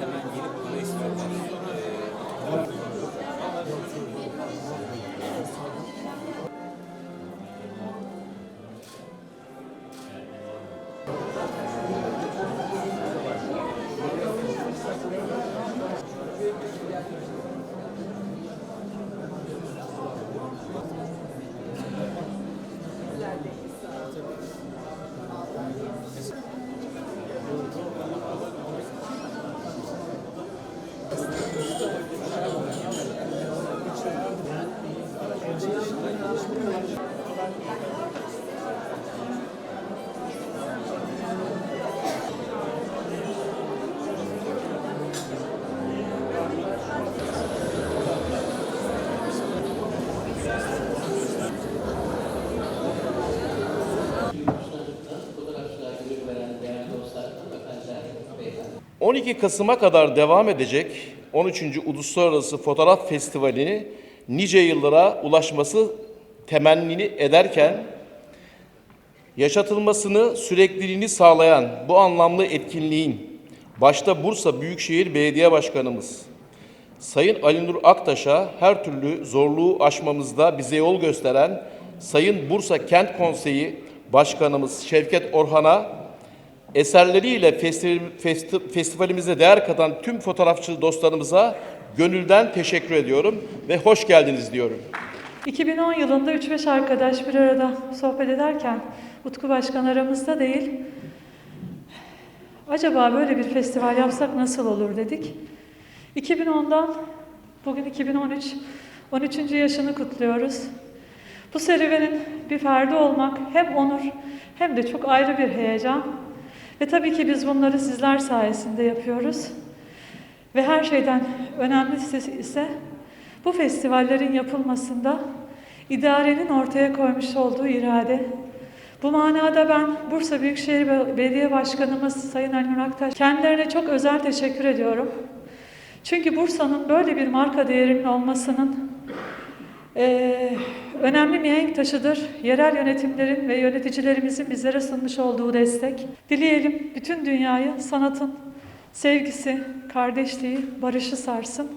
hemen gelip bunu istiyorlar. Ee, 12 Kasım'a kadar devam edecek 13. Uluslararası Fotoğraf Festivali'ni nice yıllara ulaşması temennini ederken yaşatılmasını sürekliliğini sağlayan bu anlamlı etkinliğin başta Bursa Büyükşehir Belediye Başkanımız Sayın Ali Nur Aktaş'a her türlü zorluğu aşmamızda bize yol gösteren Sayın Bursa Kent Konseyi Başkanımız Şevket Orhan'a eserleriyle festi- festi- festivalimize değer katan tüm fotoğrafçı dostlarımıza gönülden teşekkür ediyorum ve hoş geldiniz diyorum. 2010 yılında 3-5 arkadaş bir arada sohbet ederken Utku Başkan aramızda değil. Acaba böyle bir festival yapsak nasıl olur dedik. 2010'dan bugün 2013 13. yaşını kutluyoruz. Bu serüvenin bir ferdi olmak hem onur hem de çok ayrı bir heyecan. Ve tabii ki biz bunları sizler sayesinde yapıyoruz. Ve her şeyden önemlisi ise bu festivallerin yapılmasında idarenin ortaya koymuş olduğu irade. Bu manada ben Bursa Büyükşehir Be- Belediye Başkanımız Sayın Ali Nur Aktaş kendilerine çok özel teşekkür ediyorum. Çünkü Bursa'nın böyle bir marka değerinin olmasının eee, önemli mihenk taşıdır. Yerel yönetimlerin ve yöneticilerimizin bizlere sunmuş olduğu destek. Dileyelim bütün dünyayı sanatın sevgisi, kardeşliği, barışı sarsın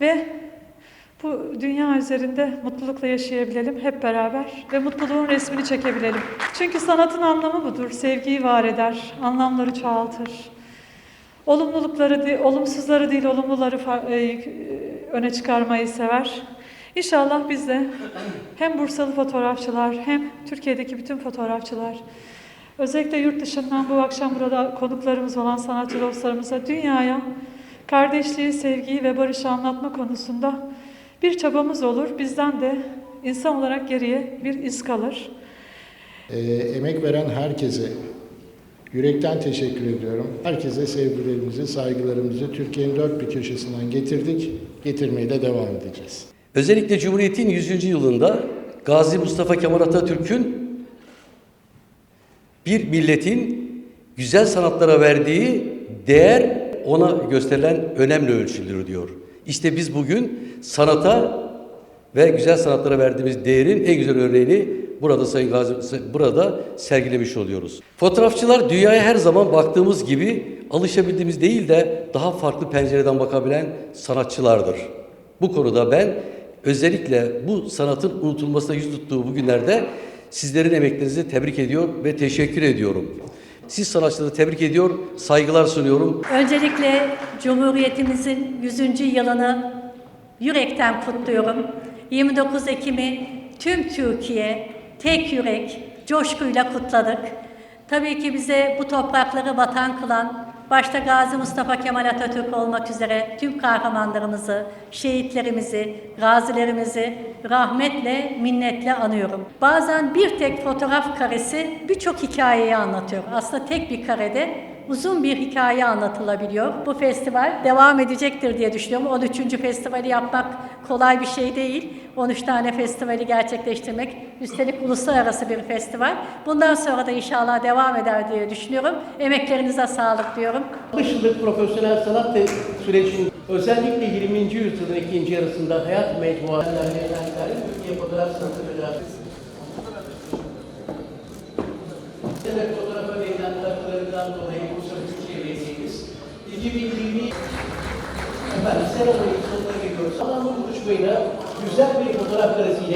ve bu dünya üzerinde mutlulukla yaşayabilelim hep beraber ve mutluluğun resmini çekebilelim. Çünkü sanatın anlamı budur. Sevgiyi var eder, anlamları çoğaltır. Olumlulukları olumsuzları değil, olumluları e, öne çıkarmayı sever. İnşallah biz de hem Bursalı fotoğrafçılar hem Türkiye'deki bütün fotoğrafçılar özellikle yurt dışından bu akşam burada konuklarımız olan sanatçı dostlarımıza dünyaya kardeşliği, sevgiyi ve barışı anlatma konusunda bir çabamız olur. Bizden de insan olarak geriye bir iz kalır. Ee, emek veren herkese yürekten teşekkür ediyorum. Herkese sevgilerimizi, saygılarımızı Türkiye'nin dört bir köşesinden getirdik. Getirmeye de devam edeceğiz. Özellikle Cumhuriyet'in 100. yılında Gazi Mustafa Kemal Atatürk'ün bir milletin güzel sanatlara verdiği değer ona gösterilen önemli ölçüdür diyor. İşte biz bugün sanata ve güzel sanatlara verdiğimiz değerin en güzel örneğini burada Sayın Gazi burada sergilemiş oluyoruz. Fotoğrafçılar dünyaya her zaman baktığımız gibi alışabildiğimiz değil de daha farklı pencereden bakabilen sanatçılardır. Bu konuda ben özellikle bu sanatın unutulmasına yüz tuttuğu bu günlerde sizlerin emeklerinizi tebrik ediyor ve teşekkür ediyorum. Siz sanatçıları tebrik ediyor, saygılar sunuyorum. Öncelikle Cumhuriyetimizin 100. yılını yürekten kutluyorum. 29 Ekim'i tüm Türkiye tek yürek, coşkuyla kutladık. Tabii ki bize bu toprakları vatan kılan, başta Gazi Mustafa Kemal Atatürk olmak üzere tüm kahramanlarımızı, şehitlerimizi, gazilerimizi rahmetle, minnetle anıyorum. Bazen bir tek fotoğraf karesi birçok hikayeyi anlatıyor. Aslında tek bir karede uzun bir hikaye anlatılabiliyor. Bu festival devam edecektir diye düşünüyorum. 13. festivali yapmak kolay bir şey değil. 13 tane festivali gerçekleştirmek, üstelik uluslararası bir festival. Bundan sonra da inşallah devam eder diye düşünüyorum. Emeklerinize sağlık diyorum. 60 yıllık profesyonel sanat sürecinin özellikle 20. yüzyılın ikinci yarısında hayat mecmuaları Türkiye Fotoğraf Sanatı Federasyonu Demek fotoğrafa verilen katkılarından dolayı Bursa Büyükşehir Belediye'miz 2020 efendim sen buluşmayla güzel bir fotoğraf karesiyle